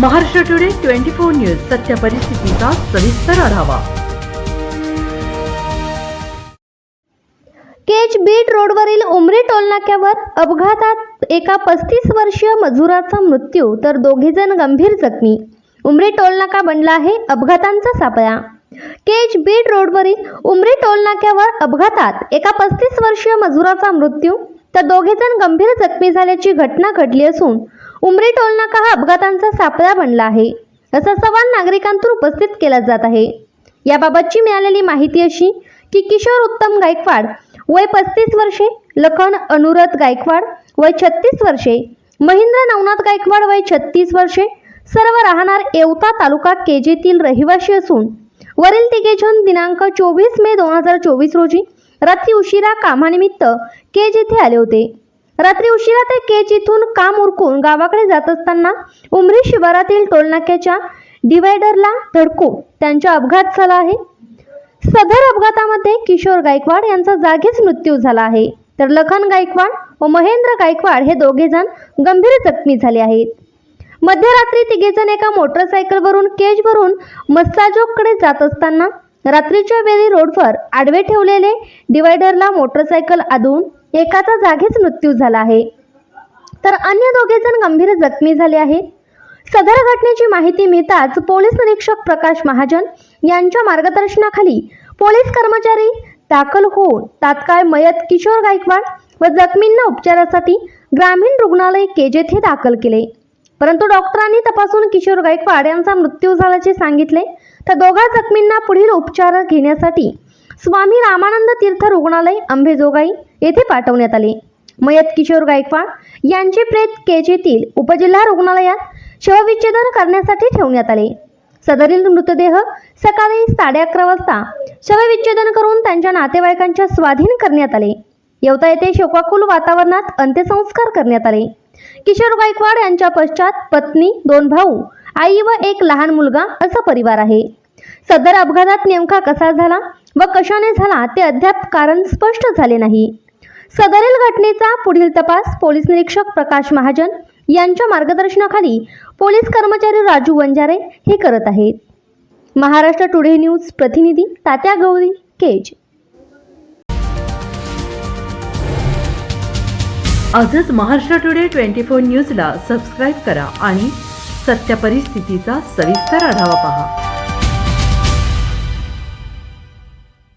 Maharashtra today twenty four news सत्य परिस्थितीचा सविस्तर आढावा. केज बीट रोडवरील उमरी टोलनाक्यावर अपघातात एका पस्तीस वर्षीय मजुराचा मृत्यू तर दोघेजण गंभीर जखमी. उमरी टोलनाका बनला आहे अपघातांचा सापळा. केज बीट रोडवरील उमरी टोलनाक्यावर अपघातात एका पस्तीस वर्षीय मजुराचा मृत्यू तर दोघेजण गंभीर जखमी झाल्याची घटना घडली असून उमरी टोलनाका हा अपघातांचा सापळा बनला आहे. असा सवाल नागरिकांतून उपस्थित केला जात आहे. याबाबतची मिळालेली माहिती अशी की किशोर उत्तम गायकवाड वय पस्तीस वर्षे लखन अनुरत गायकवाड वय छत्तीस वर्षे महेंद्र नवनाथ गायकवाड वय छत्तीस वर्षे सर्व राहणार येवता तालुका केजेतील रहिवासी असून वरील तिघेजण दिनांक चोवीस मे दोन हजार चोवीस रोजी रात्री उशिरा कामानिमित्त केज येथे आले होते. रात्री उशिरा ते केज इथून काम उरकून गावाकडे जात असताना उमरी शिवारातील टोलनाक्याच्या डिवायडरला धडकून त्यांचा अपघात झाला आहे. सदर अपघातामध्ये किशोर गायकवाड यांचा जागीच मृत्यू झाला आहे. तर लखन गायकवाड व महेंद्र गायकवाड हे दोघे जण गंभीर जखमी झाले आहेत. मध्यरात्री तिघेजण एका मोटरसायकलवरून केजवरून मस्साजोगकडे जात असताना रात्रीच्या वेळी रोडवर आडवे ठेवलेले डिवायडरला मोटरसायकल आदळून एकाचा जागीच मृत्यू झाला आहे. तर अन्य दोघे जण गंभीर जखमी झाले आहेत. सदर घटनेची माहिती मिळताच पोलीस निरीक्षक प्रकाश महाजन यांच्या मार्गदर्शनाखाली पोलीस कर्मचारी दाखल होऊन तात्काळ मयत किशोर गायकवाड व जखमींना उपचारासाठी ग्रामीण रुग्णालय केज येथे दाखल केले. परंतु डॉक्टरांनी तपासून किशोर गायकवाड यांचा मृत्यू झाल्याचे सांगितले. तर दोघा जखमींना पुढील उपचार घेण्यासाठी स्वामी रामानंद तीर्थ रुग्णालय अंबेजोगाई येथे पाठवण्यात आले. मयत किशोर गायकवाड यांचे प्रेत केचेतील उपजिल्हा रुग्णालयात शवविच्छेदन करण्यासाठी ठेवण्यात आले. सदरील मृतदेह सकाळी साडे अकरा वाजता शवविच्छेदन करून त्यांच्या नातेवाईकांच्या स्वाधीन करण्यात आले. येवता येथे शोकाकुल वातावरणात अंत्यसंस्कार करण्यात आले. किशोर गायकवाड यांच्या पश्चात पत्नी दोन भाऊ आई व एक लहान मुलगा असा परिवार आहे. सदर अपघातात नेमका कसा झाला व कशाने झाला ते अद्याप कारण स्पष्ट झाले नाही. सदरील घटनेचा पुढील तपास पोलीस निरीक्षक प्रकाश महाजन यांच्या मार्गदर्शनाखाली पोलीस कर्मचारी राजू वंजारे हे करत आहेत. महाराष्ट्र टुडे न्यूज प्रतिनिधी तात्या गौरी केज. आजच महाराष्ट्र टुडे ट्वेंटी फोर न्यूजला सबस्क्राईब करा आणि सत्य परिस्थितीचा सविस्तर आढावा पहा.